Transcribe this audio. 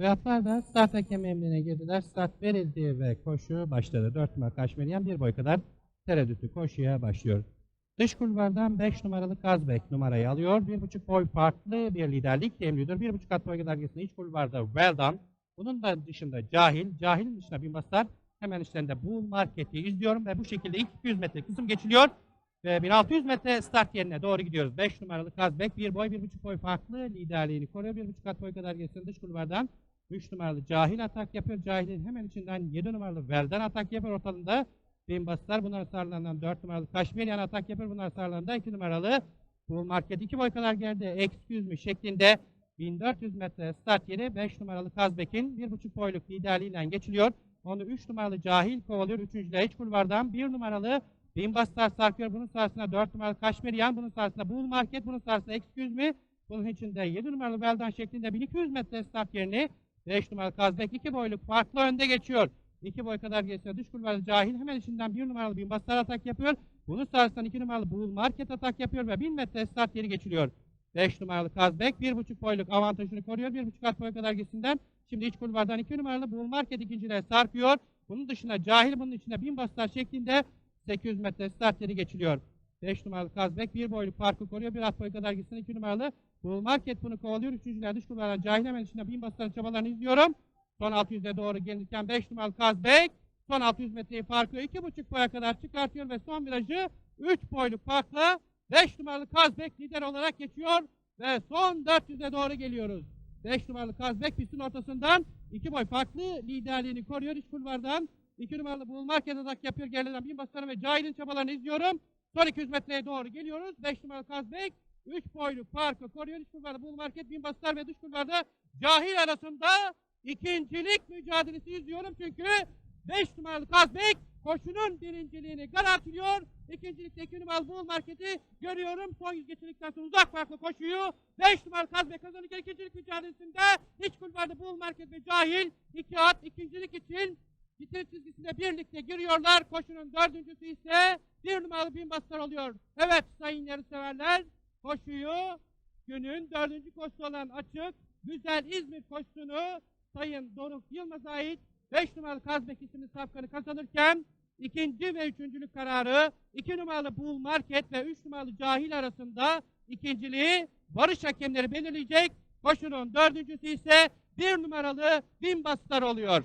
Ve atlar da start hakem emrine girdiler. Start verildi ve koşu başladı. 4 numara Kaşmeriyen bir boy kadar tereddütü koşuya başlıyor. Dış kulvardan 5 numaralı Kazbek numarayı alıyor. 1,5 boy farklı bir liderlik temlidir. 1,5 at boy dergisinde iç kulvarda Well Done. Bunun da dışında Cahil. Cahilin dışında Bin Bastar. Hemen üstlerinde Bull Market'i izliyorum ve bu şekilde ilk 200 metre kısım geçiliyor. Ve 1600 metre start yerine doğru gidiyoruz. 5 numaralı Kazbek bir boy, 1,5 boy farklı liderliğini koruyor. 1,5 at boy kadar geçsin dış kulvardan. 3 numaralı Cahil atak yapıyor. Cahil'in hemen içinden 7 numaralı Velden atak yapıyor. Ortalığında Bin Bastar. Bunlar sarılarından 4 numaralı Kaşmeriyen atak yapıyor. Bunlar sarılarında 2 numaralı bu market 2 boy kadar geldi. Excuse me şeklinde 1400 metre start yeri 5 numaralı Kazbek'in 1,5 boyluk liderliğiyle geçiliyor. Onu 3 numaralı Cahil kovalıyor. 3. iç kulvardan 1 numaralı Bin Bastar sarkıyor. Bunun sahasında 4 numaralı Kaşmeriyen. Bunun sahasında Bull Market. Bunun sahasında Excuse me. Bunun içinde 7 numaralı Veldan şeklinde 1200 metre start yerini 5 numaralı Kazbek 2 boyluk farklı önde geçiyor. 2 boy kadar geçiyor. Dış kulvarda Cahil hemen içinden 1 numaralı Bin Bastar atak yapıyor. Bunun sahasından 2 numaralı Bull Market atak yapıyor ve 1000 metre start yeri geçiliyor. 5 numaralı Kazbek 1,5 boyluk avantajını koruyor. 1,5 at boy kadar gitsinden. Şimdi iç kulvardan 2 numaralı Bull Market ikinciliğe sarkıyor. Bunun dışında Cahil bunun içinde 1000 bastar şeklinde 800 metre start yeri geçiliyor. 5 numaralı Kazbek 1 boyluk farkı koruyor. 1 at boy kadar gitsin 2 numaralı Bull Market bunu kovalıyor. Üçüncüler dış kulvardan Cahil hemen içinde 1000 bastar çabalarını izliyorum. Son 600'e doğru gelirken 5 numaralı Kazbek son 600 metreyi farkı 2,5 boya kadar çıkartıyor ve son virajı 3 boyluk farkla 5 numaralı Kazbek lider olarak geçiyor ve son 400'e doğru geliyoruz. 5 numaralı Kazbek pistin ortasından 2 boy farklı liderliğini koruyor iç kulvardan. 2 numaralı Bull Market atak yapıyor geriden bin basarı ve Cahil'in çabalarını izliyorum. Son 200 metreye doğru geliyoruz. 5 numaralı Kazbek 3 boyluk farkı koruyor. İç kulvarda Bull Market bin basar ve dış kulvarda Cahil arasında ikincilik mücadelesi izliyorum çünkü 5 numaralı Kazbek koşunun birinciliğini garantiliyor. İkincilikte 2 numaralı Bull Market'i görüyorum. Son yüz geçirdikten sonra uzak farklı koşuyu 5 numaralı Kazbek kazanırken ikincilik mücadelesinde iç kulvarda Bull Market ve Cahil iki at ikincilik için bitir çizgisine birlikte giriyorlar. Koşunun dördüncüsü ise bir numaralı bin bastar oluyor. Evet sayın yarışseverler koşuyu günün dördüncü koşusu olan açık güzel İzmir koşusunu Sayın Doruk Yılmaz'a ait 5 numaralı Kazbek isimli safkanı kazanırken ikinci ve üçüncülük kararı 2 numaralı Bull Market ve 3 numaralı Cahil arasında ikinciliği barış hakemleri belirleyecek. Koşunun dördüncüsü ise bir numaralı Bin Bastar oluyor.